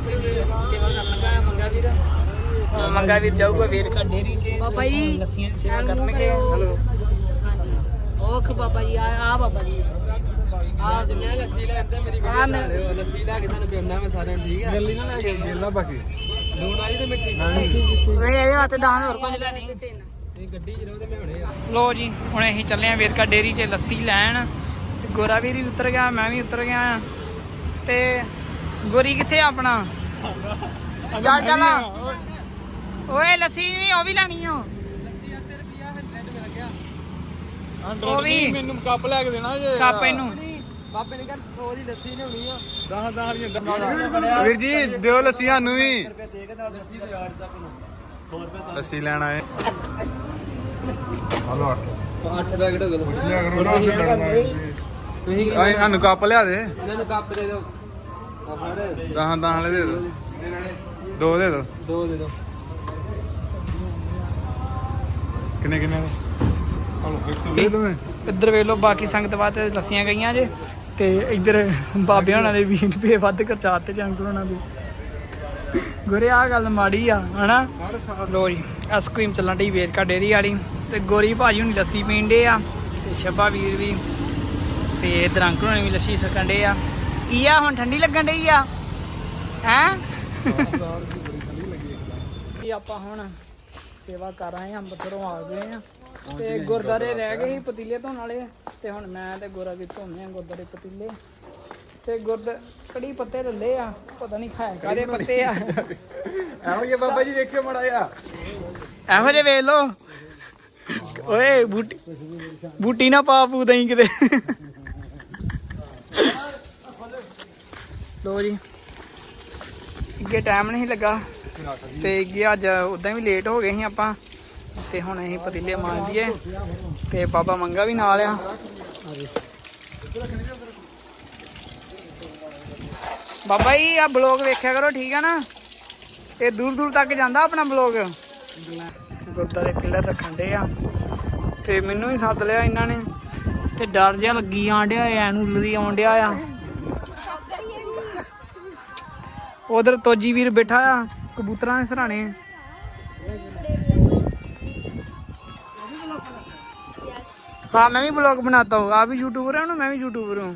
ਸੇਵਾ ਕਰਨ ਲੱਗਾ ਮੰਗਾ ਵੀਰ ਮੰਗਾ ਵੀਰ ਜਾਊਗਾ ਵੀਰ ਕਾ ਡੇਰੀ 'ਚ ਬਾਬਾ ਜੀ ਲੱਸੀਆਂ ਦੀ ਸੇਵਾ ਐਨ ਮੂੰਹ ਕਰਨਗੇ। ਕਰਿਓ। ਹਾਂਜੀ। ਉਹ ਖ ਬਾਬਾ ਜੀ ਆ ਆ ਬਾਬਾ ਜੀ। ਆ ਜਿੰਨੇ ਲੱਸੀ ਲੈ ਆਂਦੇ ਮੇਰੀ ਆ ਵੀਡੀਓ ਮੈਂ- ਲੱਸੀ ਲੈ ਕੇ ਤੁਹਾਨੂੰ ਪਿਉਣਾ ਮੈਂ ਸਾਰਿਆਂ ਨੂੰ ਠੀਕ ਹੈ ਜੱਲੀ ਨਾ ਲੈ ਕੇ ਗੇਲਾ ਬਾਕੀ ਲੂਣ ਵਾਲੀ ਤੇ ਮਿੱਠੀ। ਵੇ ਇਹਦੇ ਵਾਸਤੇ ਦਾਨ ਹੋਰ ਕੁਝ ਲੈਣੀ ਇਹ ਗੱਡੀ ਜਦੋਂ ਤੇ ਲਿਆਉਣੇ ਆ। ਲੋ ਜੀ ਹੁਣ ਅਸੀਂ ਚੱਲੇ ਆ ਵੇਰਕਾ ਡੇਰੀ 'ਚ ਲੱਸੀ ਲੈਣ। ਤੇ ਗੋਰਾ ਵੀਰ ਵੀ ਉਤਰ ਗਿਆ ਮੈਂ ਵੀ ਉਤਰ ਗਿਆ ਆ। ਤੇ ਗੋਰੀ ਕਿੱਥੇ ਆ ਆਪਣਾ? ਚੱਲ ਚੱਲ। ਓਏ ਲੱਸੀ ਵੀ ਉਹ ਵੀ ਲੈਣੀ ਓ ਉਹ ਵੀ ਮੈਨੂੰ ਕੱਪ ਲੈ ਕੇ ਦੇਣਾ ਜੇ। ਕੱਪ ਇਹਨੂੰ। ਬਾਬੇ ਨੇ ਕਹਿੰਦਾ 100 ਦੀ ਲੱਸੀ ਲਿਆਉਣੀ ਆ। 10 10 ਦੀਆਂ ਵੀਰ ਜੀ ਦਿਓ ਲੱਸੀ ਸਾਨੂੰ ਵੀ। ਲੱਸੀ 100 ਰੁਪਏ ਲੱਸੀ ਲੈਣ ਆਏ। ਹਲੋ 8 ਪੈਕਟ ਹੋ ਗਏ। ਤੁਸੀਂ ਆਏ ਸਾਨੂੰ ਕੱਪ ਲਿਆ ਦੇ। ਇਹਨਾਂ ਨੂੰ ਕੱਪ ਦੇ ਦਿਓ। ਆ ਫੜ 10 10 ਵਾਲੇ ਦੇ ਦਿਓ। ਦੋ ਦੇ ਦਿਓ। ਦੋ ਦੇ ਦਿਓ। ਕਿੰਨੇ ਕਿੰਨੇ ਦੇ? ਇੱਧਰ ਵੇਖ ਲਓ ਬਾਕੀ ਸੰਗਤ ਵਾਸਤੇ ਲੱਸੀਆਂ ਗਈਆਂ ਜੇ। ਤੇ ਇੱਧਰ ਬਾਬੇ ਹੋਣਾ ਦੇ 20 ਰੁਪਏ ਵੱਧ ਖਰਚਾ ਤੇ ਜੰਗ ਹੋਣਾ ਦੇ। ਗੁਰੇ ਆ ਗੱਲ ਮਾੜੀ ਆ ਹਨਾ? ਲੋ ਜੀ ਆਈਸਕ੍ਰੀਮ ਚੱਲਣ ਡਈ ਵੇਰਕਾ ਡੇਰੀ ਵਾਲੀ। ਤੇ ਗੋਰੀ ਭਾਜੀ ਹੁਣ ਲੱਸੀ ਡੇ ਆ ਤੇ ਸ਼ੱਬਾ ਵੀਰ ਵੀ ਤੇ ਇੱਧਰ ਅੰਕਲ ਹੋਣੀ ਵੀ ਲੱਸੀ ਸਕਣ ਡੇ ਆ। ਕੀ ਆ ਹੁਣ ਠੰਡੀ ਲੱਗਣ ਡਈ ਆ? ਹੈ? ਜੀ ਆਪਾਂ ਹੁਣ ਸੇਵਾ ਕਰ ਆਏ ਆ ਅੰਮ੍ਰਿਤਸਰੋਂ ਆ ਗਏ ਆ ਤੇ ਗੁਰਦਾਰੇ ਰਹਿ ਗਏ ਸੀ ਪਤੀਲੇ ਧੋਣ ਵਾਲੇ ਤੇ ਹੁਣ ਮੈਂ ਤੇ ਗੋਰਾ ਵੀ ਧੋਨੇ ਆ ਗੁਰਦਾਰੇ ਪਤੀਲੇ। ਤੇ ਗੁਰਦ ਕੜੀ ਪੱਤੇ ਲੱਲੇ ਆ ਪਤਾ ਨਹੀਂ ਖਾਇਆ ਕਾਦੇ ਪੱਤੇ ਆ। ਇਹੋ ਜਿਹੇ ਬਾਬਾ ਜੀ ਵੇਖਿਓ ਮੜਾ ਆ ਇਹੋ ਜਿਹੇ ਵੇਖ ਲੋ ਓਏ ਬੂਟੀ ਬੂਟੀ ਨਾ ਪਾ ਪੂ ਦਈ ਕਿਤੇ। ਲੋ ਜੀ। ਅੱਗੇ ਟਾਈਮ ਨਹੀਂ ਲੱਗਾ। ਤੇ ਅੱਗੇ ਅੱਜ ਉਦਾਂ ਵੀ ਲੇਟ ਹੋ ਗਏ ਸੀ ਆਪਾਂ। ਤੇ ਹੁਣ ਅਸੀਂ ਪਤੀਲੇ ਮਾਰ ਲਈਏ। ਤੇ ਬਾਬਾ ਮੰਗਾ ਵੀ ਨਾਲ ਆ। ਬਾਬਾ ਜੀ ਆ ਬਲੌਗ ਵੇਖਿਆ ਕਰੋ, ਠੀਕ ਆ ਨਾ? ਇਹ ਦੂਰ ਦੂਰ ਤੱਕ ਜਾਂਦਾ ਆਪਣਾ ਬਲੌਗ ਗੁਰਦਾਰੇ ਪਿਲਰ ਰੱਖਣ ਦੇ ਆ। ਤੇ ਮੈਨੂੰ ਵੀ ਸੱਦ ਲਿਆ ਇਹਨਾਂ ਨੇ। ਤੇ ਡਰ ਜਿਹਾ ਲੱਗੀ ਆਂਡਿਆ ਐ ਨੂੰ ਲਦੀ ਆਉਂਦਿਆ ਆ। ਉਧਰ ਤੋਜੀ ਵੀਰ ਬੈਠਾ ਆ, ਕਬੂਤਰਾਂ ਦੇ ਸਰਾਣੇ ਹਾਂ, ਮੈਂ ਵੀ ਬਲੌਗ ਬਣਾਤਾ ਹੂੰ ਆ ਵੀ ਯੂਟਿਊਬਰ ਹਾਂ ਮੈਂ ਵੀ ਯੂਟਿਊਬਰ ਹਾਂ।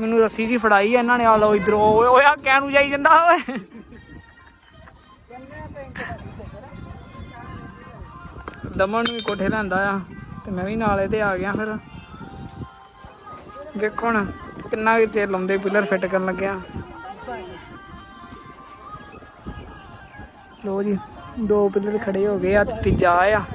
ਮੈਨੂੰ ਰੱਸੀ ਜੀ ਫੜਾਈ ਆ ਇਹਨਾਂ ਨੇ, ਆ ਲਓ ਇਧਰ, ਓਏ ਓਏ, ਆ ਕੈਨੂ ਜਾਈ ਜਾਂਦਾ, ਓਏ। ਦਮਨ ਨੂੰ ਵੀ ਕੋਠੇ ਲੈਂਦਾ ਆ, ਤੇ ਮੈਂ ਵੀ ਨਾਲੇ ਤੇ ਆ ਗਿਆ ਫਿਰ। ਦੇਖੋ ਨਾ ਕਿੰਨਾ ਚਿਰ ਲਾਉਂਦੇ ਪਿਲਰ ਫਿੱਟ ਕਰਨ ਲੱਗਿਆ। ਲੋ ਜੀ ਦੋ ਪਿਲਰ ਖੜੇ ਹੋ ਗਏ ਆ ਤੇ ਤੀਜਾ ਆ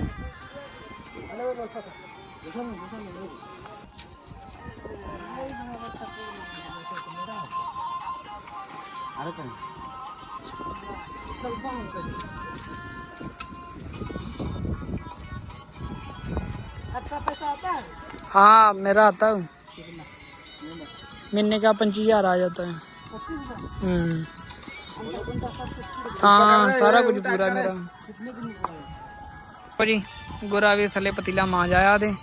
हाँ मेरा आता है महीने का पच्चीस हजार आ जाता है ਸਾਰਾ ਕੁਝ ਪੂਰਾ ਜੀ ਗੋਰਾ ਵੀ ਥੱਲੇ ਪਤੀਲਾ ਮਾਂ ਜਾਇਆ ਤੇ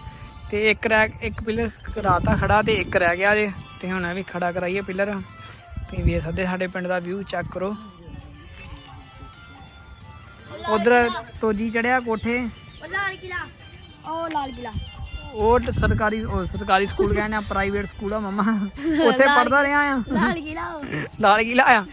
ਤੇ ਇੱਕ ਰਹਿ ਇੱਕ ਪਿਲਰ ਕਰਾਤਾ ਖੜਾ ਤੇ ਇੱਕ ਰਹਿ ਗਿਆ ਜੇ। ਤੇ ਹੁਣ ਇਹ ਵੀ ਖੜਾ ਕਰਾਈਏ ਪਿਲਰ ਤੇ ਵੇਖ ਸਕਦੇ ਸਾਡੇ ਪਿੰਡ ਦਾ ਵਿਊ ਚੈੱਕ ਕਰੋ। ਉਧਰ ਤੋਜੀ ਚੜਿਆ ਕੋਠੇ। ਉਹ ਲਾਲ ਕਿਲਾ ਸਰਕਾਰੀ ਸਰਕਾਰੀ ਸਕੂਲ ਕਹਿੰਦੇ ਆ ਪ੍ਰਾਈਵੇਟ ਸਕੂਲ ਆ ਮਮਾ। ਉੱਥੇ ਪੜਦਾ ਰਿਹਾ ਆ। ਲਾਲ ਕਿਲਾ ਲਾਲ ਕਿਲਾ ਆ।